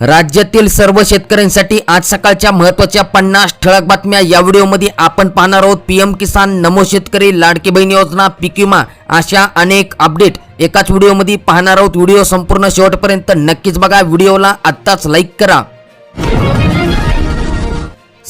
राज्यातील सर्व शेतकऱ्यांसाठी आज सकाळच्या महत्त्वाच्या पन्नास ठळक बातम्या या व्हिडिओमध्ये आपण पाहणार आहोत. पीएम किसान नमो शेतकरी लाडकी बहीण योजना पीक विमा अशा अनेक अपडेट एकाच व्हिडिओमध्ये पाहणार आहोत. व्हिडिओ संपूर्ण शेवटपर्यंत नक्कीच बघा. व्हिडिओला आत्ताच लाईक करा.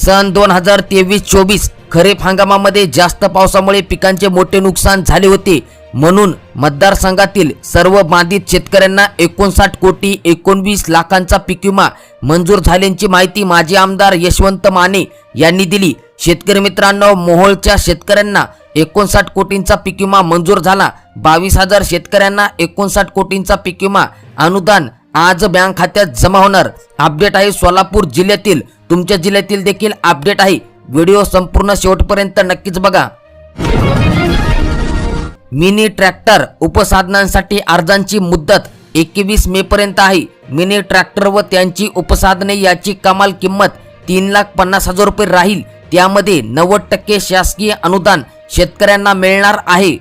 सन दोन हजार तेवीस चोवीस खरीप हंगामामध्ये जास्त पावसामुळे पिकांचे मोठे नुकसान झाले होते. म्हणून मतदारसंघातील सर्व बाधित शेतकऱ्यांना एकोणसाठ कोटी एकोणवीस लाखांचा पीक विमा मंजूर झाल्याची माहिती माजी आमदार यशवंत माने यांनी दिली. शेतकरी मित्रांनो मोहोळच्या शेतकऱ्यांना एकोणसाठ कोटींचा पीक विमा मंजूर झाला. बावीस हजार शेतकऱ्यांना एकोणसाठ कोटींचा पीक विमा अनुदान आज बँक खात्यात जमा होणार. अपडेट आहे सोलापूर जिल्ह्यातील तुमच्या जिल्ह्यातील देखील अपडेट आहे. व्हिडिओ संपूर्ण शेवटपर्यंत नक्कीच बघा. मिनी ट्रॅक्टर उपसाधनांसाठी अर्जांची मुदत एकवीस मे पर्यंत आहे. मिनी ट्रॅक्टर व त्यांची उपसाधने याची कमाल किंमत तीन लाख पन्नास हजार रुपये राहील. त्यामध्ये नव्वद टक्के शासकीय अनुदान शेतकऱ्यांना मिळणार आहे.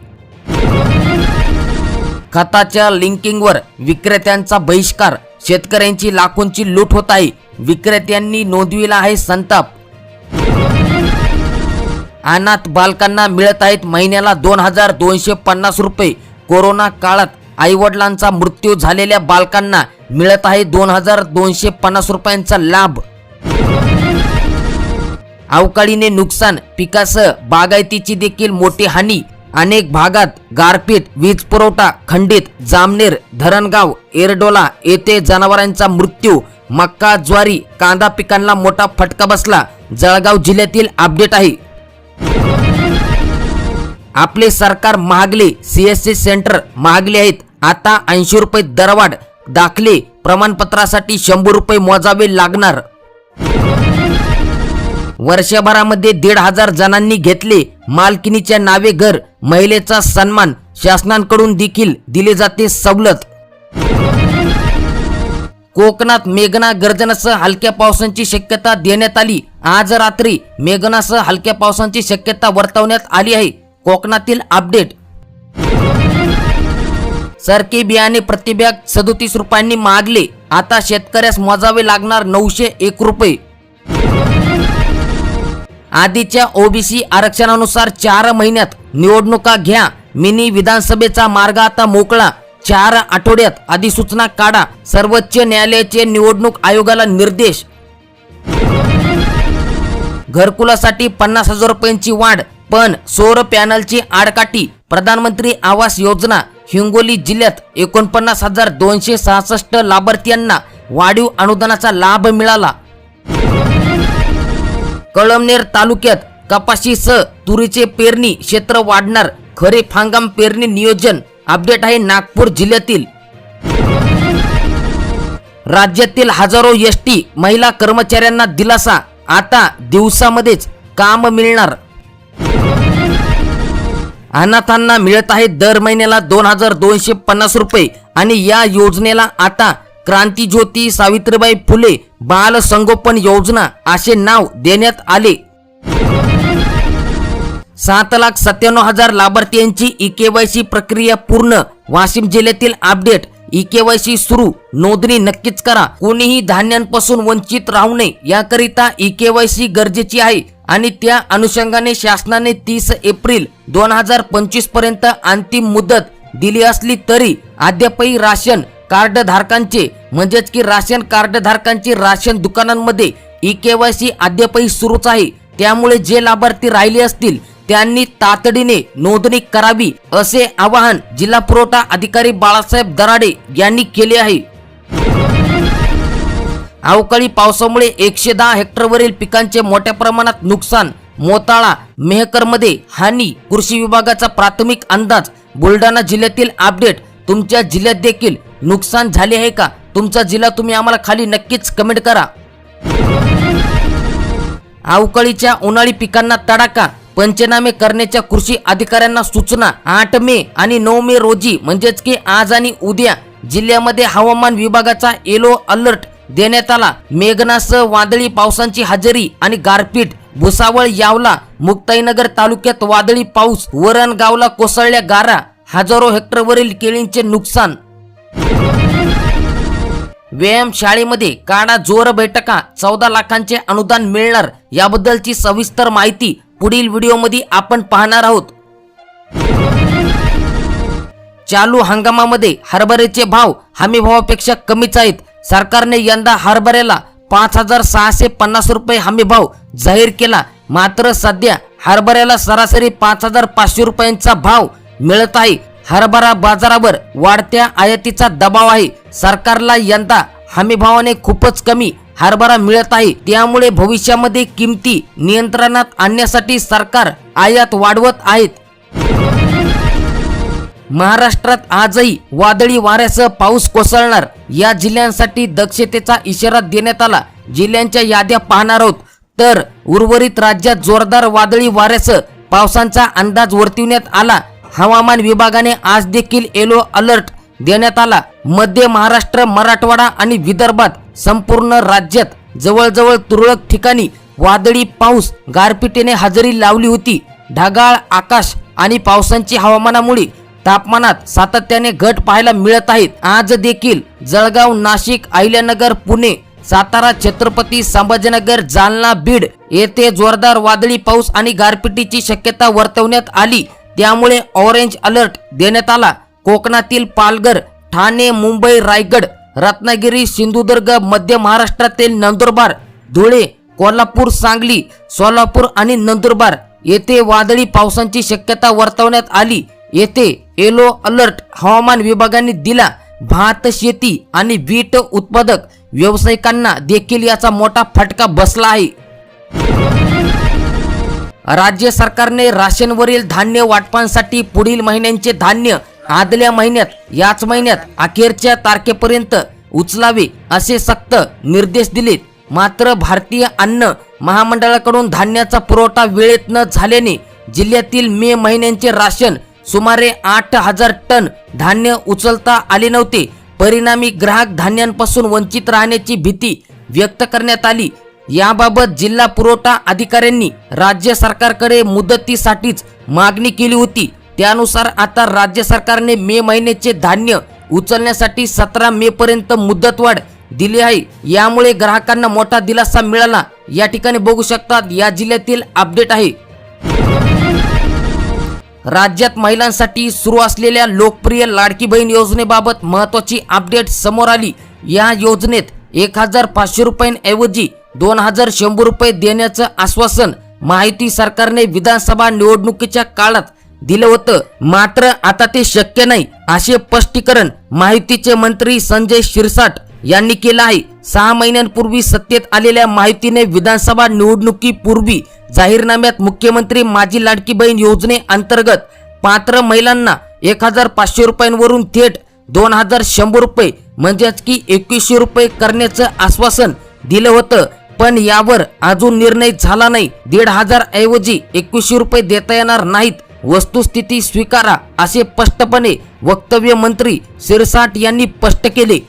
खताच्या लिंकिंगवर विक्रेत्यांचा बहिष्कार शेतकऱ्यांची लाखोंची लूट होत आहे विक्रेत्यांनी नोंदविला आहे संताप. अनाथ बालकांना मिळत आहेत महिन्याला दोन हजार दोनशे पन्नास रुपये. कोरोना काळात आईवडिलांचा मृत्यू झालेल्या बालकांना मिळत आहे दोन हजार दोनशे पन्नास रुपयांचा लाभ. अवकाळीने नुकसान पिकासह बागायतीची देखील मोठी हानी. अनेक भागात गारपीट वीज पुरवठा खंडित जामनेर धरणगाव एरडोला येथे जनावरांचा मृत्यू मक्का ज्वारी कांदा पिकांना मोठा फटका बसला. जळगाव जिल्ह्यातील अपडेट आहे. आपले सरकार महागले सीएससी सेंटर महागले आहेत. आता ऐंशी रुपये दरवाढ दाखले प्रमाणपत्रासाठी शंभर रुपये मोजावे लागणार. वर्षभरामध्ये दीड हजार जणांनी घेतले. मालकिनीच्या नावे घर महिलेचा सन्मान शासनांकडून देखील दिले जाते सवलत. कोकणात मेघना गर्जनासह हलक्या पावसाची शक्यता देण्यात आली. आज रात्री मेघनासह हलक्या पावसाची शक्यता वर्तवण्यात आली आहे. कोकणातील अपडेट. सरकी बियाणे प्रतिबॅग सदोतीस रुपयांनी मागले. आता शेतकऱ्यास मोजावे लागणार नऊशे एक रुपये. आधीच्या ओबीसी आरक्षणानुसार चार महिन्यात निवडणुका घ्या मिनी विधानसभेचा मार्ग आता मोकळा चार आठवड्यात अधिसूचना काढा सर्वोच्च न्यायालयाचे निवडणूक आयोगाला निर्देश. घरकुलासाठी पन्नास हजार रुपयांची वाढ पण सौर पॅनलची आडकाठी प्रधानमंत्री आवास योजना हिंगोली जिल्ह्यात एकोणपन्नास हजार दोनशे सहासष्ट लाभार्थ्यांना वाढीव अनुदानाचा लाभ मिळाला. कळमनेर तालुक्यात कपाशीसह तुरीचे पेरणी क्षेत्र वाढणार. खरीप हंगाम पेरणी नियोजन अपडेट आहे नागपूर जिल्ह्यातील. राज्यातील हजारो एस टी महिला कर्मचाऱ्यांना दिलासा. आता दिवसामध्येच काम मिळणार. अनाथांना मिळत आहे दर महिन्याला दोन हजार दोनशे पन्नास रुपये. आणि या योजनेला आता क्रांती ज्योती सावित्रीबाई फुले बाल संगोपन योजना असे नाव देण्यात आले. सात लाख सत्त्याण्णव हजार लाभार्थ्यांची ई प्रक्रिया पूर्ण. वाशिम जिल्ह्यातील अपडेट. ई सुरू. नोंदणी नक्कीच करा. कोणीही धान्यांपासून वंचित राहू नये याकरिता ई गरजेची आहे आणि त्या अनुषंगाने शासनाने तीस एप्रिल दोन हजार पंचवीसपर्यंत अंतिम मुदत दिली असली तरी अद्यापही राशन कार्ड धारकांचे म्हणजेच की राशन कार्ड धारकांची राशन दुकानांमध्ये ई केवायसी अद्यापही सुरूच आहे. त्यामुळे जे लाभार्थी राहिले असतील त्यांनी तातडीने नोंदणी करावी असे आवाहन जिल्हा पुरवठा अधिकारी बाळासाहेब दराडे यांनी केले आहे. अवकाळी पावसामुळे एकशे दहा हेक्टरवरील पिकांचे मोठ्या प्रमाणात नुकसान मोताळा मेहकरमध्ये हानी कृषी विभागाचा प्राथमिक अंदाज बुलढाणा जिल्ह्यातील अपडेट तुमच्या जिल्ह्यात देखील नुकसान झाले आहे का? तुमचा जिल्हा तुम्ही आम्हाला खाली नक्कीच कमेंट करा. अवकाळीच्या उन्हाळी पिकांना तडाखा पंचनामे करण्याच्या कृषी अधिकाऱ्यांना सूचना आठ मे आणि नऊ मे रोजी म्हणजेच की आज आणि उद्या जिल्ह्यामध्ये हवामान विभागाचा येलो अलर्ट देण्यात आला. मेघनासह वादळी पावसांची हजेरी आणि गारपीट भुसावळ यावला मुक्ताईनगर तालुक्यात वादळी पाऊस वरणगावला कोसळल्या गारा हजारो हेक्टरवरील केळींचे नुकसान. व्यायामशाळेमध्ये काढा जोर बैठका चौदा लाखांचे अनुदान मिळणार याबद्दलची सविस्तर माहिती पुढील व्हिडिओमध्ये आपण पाहणार आहोत. चालू हंगामामध्ये हरभऱ्याचे भाव हमीभावापेक्षा कमीच आहेत. सरकारने यंदा हरभऱ्याला पाच हजार सहाशे पन्नास रुपये हमीभाव जाहीर केला. मात्र सध्या हरभऱ्याला सरासरी पाच हजार पाचशे रुपयांचा भाव मिळत आहे. हरभरा बाजारावर वाढत्या आयातीचा दबाव आहे. सरकारला यंदा हमीभावाने खूपच कमी हरभरा मिळत आहे. त्यामुळे भविष्यामध्ये किमती नियंत्रणात आणण्यासाठी सरकार आयात वाढवत आहेत. महाराष्ट्रात आजही वादळी वाऱ्यासह पाऊस कोसळणार. या जिल्ह्यांसाठी दक्षतेचा इशारा देण्यात आला. जिल्ह्यांच्या याद्या पाहणार आहोत. तर उर्वरित राज्यात जोरदार वादळी वाऱ्यासह पावसांचा अंदाज वर्तविण्यात आला. हवामान विभागाने आज देखील येलो अलर्ट देण्यात आला. मध्य महाराष्ट्र मराठवाडा आणि विदर्भात संपूर्ण राज्यात जवळजवळ तुरळक ठिकाणी वादळी पाऊस गारपिटीने हजेरी लावली होती. ढगाळ आकाश आणि पावसांची हवामानामुळे तापमानात सातत्याने घट पाहायला मिळत आहेत. आज देखील जळगाव नाशिक अहिल्यानगर पुणे सातारा छत्रपती संभाजीनगर जालना बीड येथे जोरदार वादळी पाऊस आणि गारपिटीची शक्यता वर्तवण्यात आली. त्यामुळे ऑरेंज अलर्ट देण्यात आला. कोकणातील पालघर ठाणे मुंबई रायगड रत्नागिरी सिंधुदुर्ग मध्य महाराष्ट्रातील नंदुरबार धुळे कोल्हापूर सांगली सोलापूर आणि नंदुरबार येथे वादळी पावसांची शक्यता वर्तवण्यात आली. येथे येलो अलर्ट हवामान विभागाने दिला. भात शेती आणि वीट उत्पादक व्यावसायिकांना देखील याचा मोठा फटका बसला आहे. राज्य सरकारने राशनवरील धान्य वाटपांसाठी पुढील महिन्यांचे धान्य आदल्या महिन्यात याच महिन्यात अखेरच्या तारखेपर्यंत उचलावे असे सक्त निर्देश दिलेत. मात्र भारतीय अन्न महामंडळाकडून धान्याचा पुरवठा वेळेत न झाल्याने जिल्ह्यातील मे महिन्यांचे राशन सुमारे आठ हजार टन धान्य उचलता आले नव्हते. परिणामी ग्राहक धान्यांपासून वंचित राहण्याची भीती व्यक्त करण्यात आली. याबाबत जिल्हा पुरवठा अधिकाऱ्यांनी राज्य सरकारकडे मुदतीसाठीच मागणी केली होती. त्यानुसार आता राज्य सरकारने मे महिन्याचे धान्य उचलण्यासाठी सतरा मे पर्यंत मुदतवाढ दिली आहे. यामुळे ग्राहकांना मोठा दिलासा मिळाला. या ठिकाणी बघू शकतात या जिल्ह्यातील अपडेट आहे. राज्यात महिलांसाठी सुरू असलेल्या लोकप्रिय लाडकी बहीण योजनेबाबत महत्वाची अपडेट समोर आली. या योजनेत एक हजार पाचशे रुपयांऐवजी दोन हजार शंभर रुपये देण्याचं आश्वासन माहिती सरकारने विधानसभा निवडणुकीच्या काळात दिलं होतं. मात्र आता ते शक्य नाही असे स्पष्टीकरण माहितीचे मंत्री संजय शिरसाट यांनी केलं आहे. सहा महिन्यांपूर्वी सत्तेत आलेल्या माहितीने विधानसभा निवडणुकीपूर्वी जाहीरनाम्यात मुख्यमंत्री माझी लाडकी बहीण योजने अंतर्गत पात्र महिलांना एक हजार पाचशे रुपयांवरून थेट दोन हजार शंभर रुपये म्हणजेच की एकवीसशे रुपये करण्याचं आश्वासन दिलं होतं. पण यावर अजून निर्णय झाला नाही. दीड हजार ऐवजी एकवीसशे रुपये देता येणार नाहीत. वस्तुस्थिती स्वीकारा असे स्पष्टपणे वक्तव्य मंत्री शिरसाट यांनी स्पष्ट केले.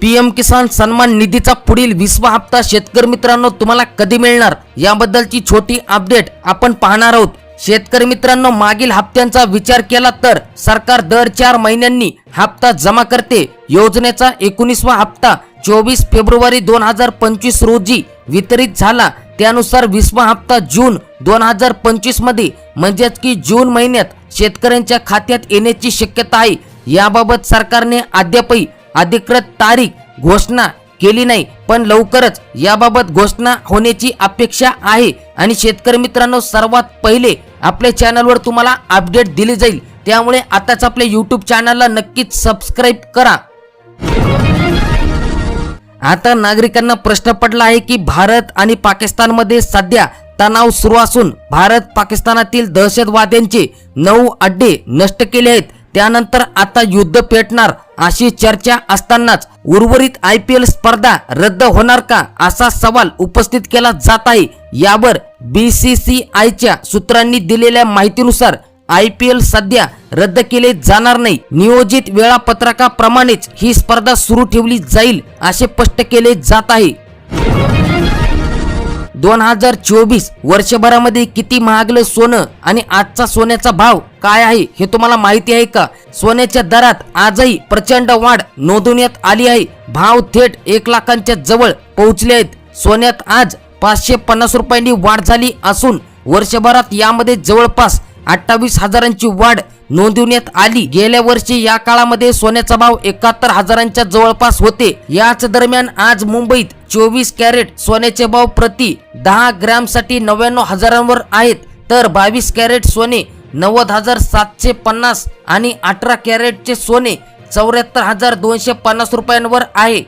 पीएम किसान सन्मान निधीचा पुढील विसवा हप्ता शेतकरी मित्रांनो तुम्हाला कधी मिळणार? याबद्दलची छोटी अपडेट आपण पाहणार आहोत. शेतकरी मित्रांनो मागील हप्त्यांचा विचार केला तर सरकार दर चार महिन्यांनी हप्ता जमा करते. योजनेचा एकोणीसवा हप्ता चोवीस फेब्रुवारी दोन हजार पंचवीस रोजी वितरित झाला. त्यानुसार वीसवा हप्ता जून दोन हजार पंचवीसमध्ये म्हणजेच की जून महिन्यात शेतकऱ्यांच्या खात्यात येण्याची शक्यता आहे. याबाबत सरकारने अद्यापही अधिकृत तारीख घोषणा केली नाही पण लवकरच याबाबत घोषणा होण्याची अपेक्षा आहे. आणि शेतकरी मित्रांनो सर्वात पहिले आपल्या चॅनलवर तुम्हाला अपडेट दिली जाईल. त्यामुळे आताच आपल्या यूट्यूब चॅनलला नक्कीच सबस्क्राईब करा. आता नागरिकांना प्रश्न पडला आहे की भारत आणि पाकिस्तानमध्ये सध्या तणाव सुरू असून भारत पाकिस्तानातील दहशतवाद्यांचे नऊ अड्डे नष्ट केले आहेत. त्यानंतर आता युद्ध पेटणार अशी चर्चा असतानाच उर्वरित आय पी एल स्पर्धा रद्द होणार का असा सवाल उपस्थित केला जात आहे. यावर बी सी सी आयच्या सूत्रांनी दिलेल्या माहितीनुसार आय पी एल सध्या रद्द केले जाणार नाही. नियोजित वेळापत्रकाप्रमाणेच ही स्पर्धा सुरू ठेवली जाईल असे स्पष्ट केले जात आहे. दोन हजार चोवीस वर्षभरामध्ये किती महागलं सोनं आणि आजचा सोन्याचा भाव काय आहे हे तुम्हाला माहिती आहे का? सोन्याच्या दरात आजही प्रचंड वाढ नोंदवण्यात आली आहे. भाव थेट एक लाखांच्या जवळ पोहोचले आहेत. सोन्यात आज पाचशे पन्नास रुपयांनी वाढ झाली असून वर्षभरात यामध्ये जवळपास अठ्ठावीस हजारांची वाढ नोंदवण्यात आली. गेल्या वर्षी या काळामध्ये सोन्याचा भाव एकाहत्तर हजारांच्या जवळपास होते. याच दरम्यान आज मुंबईत चोवीस कॅरेट सोन्याचे भाव प्रति दहा ग्रॅमसाठी नव्याण्णव हजारांवर आहेत. तर बावीस कॅरेट सोने नव्वद हजार सातशे पन्नास आणि अठरा कॅरेटचे सोने चौऱ्याहत्तर हजार दोनशे पन्नास रुपयांवर आहे.